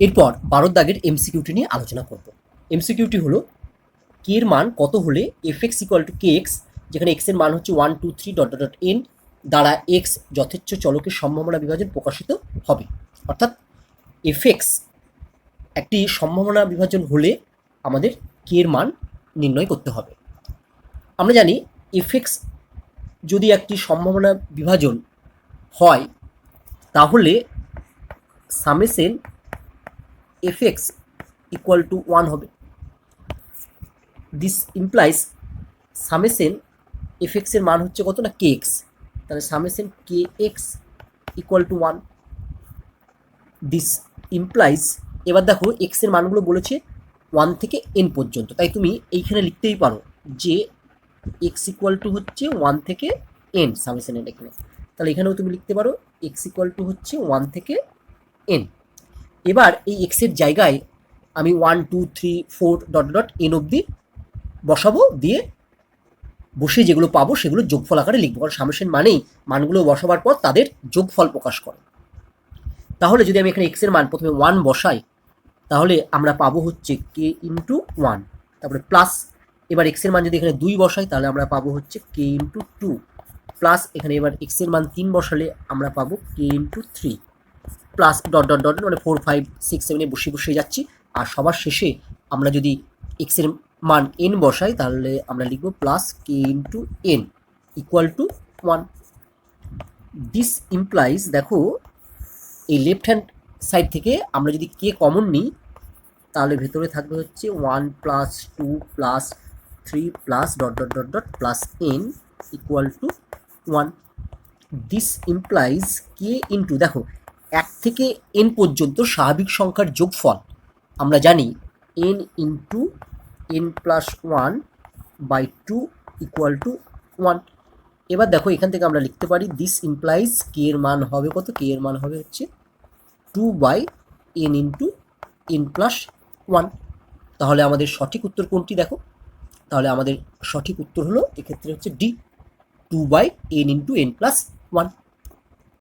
এরপর বারো দাগের এমসিকিউটি নিয়ে আলোচনা করব। এমসিকিউটি হলো কে এর মান কত হলে f x equal to k x যেখানে এক্সের মান হচ্ছে one two three dot dot dot n দ্বারা এক্স যথেচ্ছ চলকের সম্ভাবনা বিভাজন প্রকাশিত হবে। অর্থাৎ এফ এক্স একটি সম্ভাবনা বিভাজন হলে আমাদের কে এর মান নির্ণয় করতে হবে। আমরা জানি এফ এক্স যদি একটি সম্ভাবনা বিভাজন হয়, তাহলে summation f x equal to one হবে। দিস ইমপ্লাইজ সামেসেন এফ এক্সের মান হচ্ছে কত না কে এক্স তাহলে summation k x equal to one this implies এবার দেখো এক্সের মানগুলো বলেছে ওয়ান থেকে এন পর্যন্ত। তাই তুমি এইখানে লিখতেই পারো যে এক্স ইকুয়াল টু হচ্ছে ওয়ান থেকে এন সামেসেন এন এখানে। তাহলে এখানেও তুমি লিখতে পারো এক্স ইকুয়াল টু হচ্ছে ওয়ান থেকে এন এবার এই এক্সের জায়গায় আমি one two three four dot dot n অবধি বসাবো, দিয়ে বসে যেগুলো পাবো সেগুলো যোগফল আকারে লিখব। কারণ সামেশন মানেই মানগুলো বসাবার পর তাদের যোগফল প্রকাশ করে। তাহলে যদি আমি এখানে এক্সের মান প্রথমে ওয়ান বসাই, তাহলে আমরা পাবো হচ্ছে কে ইন্টু ওয়ান তারপরে প্লাস এবার এক্সের মান যদি এখানে দুই বসাই, তাহলে আমরা পাবো হচ্ছে কে ইন্টু টু প্লাস এখানে এবার এক্সের মান তিন বসালে আমরা পাবো k into three plus dot dot dot মানে ফোর ফাইভ সিক্স সেভেনে বসে বসে যাচ্ছি। আর সবার শেষে আমরা যদি এক্সের মান এন বসাই, তাহলে আমরা লিখব plus k into n equal to one this implies দেখো, এই লেফট হ্যান্ড সাইড থেকে আমরা যদি কে কমন নিই, তাহলে ভেতরে থাকবে হচ্ছে one plus two plus three plus dot dot dot dot plus n equal to one this implies k into দেখো এক থেকে এন পর্যন্ত স্বাভাবিক সংখ্যার যোগফল আমরা জানি n into n plus one by two equal to one এবার দেখো এখান থেকে আমরা লিখতে পারি দিস ইমপ্লাইজ কে এর মান হবে কত? কে এর মান হবে হচ্ছে two by n into n plus one তাহলে আমাদের সঠিক উত্তর কোনটি দেখো? তাহলে আমাদের সঠিক উত্তর হলো এক্ষেত্রে হচ্ছে D two by n into n plus one